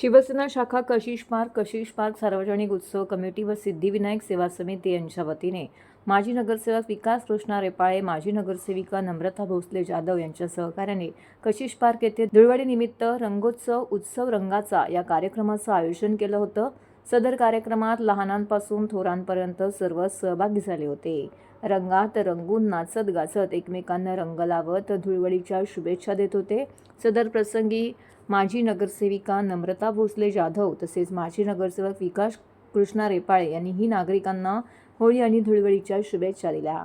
शिवसेना शाखा कशिश पार्क कशिश पार्क सार्वजनिक उत्सव कमिटी व सिद्धिविनायक सेवा समिती यांच्या वतीने माजी नगरसेवक विकास कृष्णा रेपाळे माजी नगरसेविका नम्रता भोसले जाधव यांच्या सहकार्याने कशिश पार्क येथे धुळवडीनिमित्त रंगोत्सव उत्सव रंगाचा या कार्यक्रमाचं आयोजन केलं होतं. सदर कार्यक्रमात लहानांपासून थोरांपर्यंत सर्व सहभागी झाले होते. रंगात रंगून नाचत गाचत एकमेकांना रंग लावत धुळवडीच्या शुभेच्छा देत होते. सदर प्रसंगी माजी नगरसेविका नम्रता भोसले जाधव तसेच माजी नगरसेवक विकास कृष्णा रेपाळे यांनीही नागरिकांना होळी आणि धुळवडीच्या शुभेच्छा दिल्या.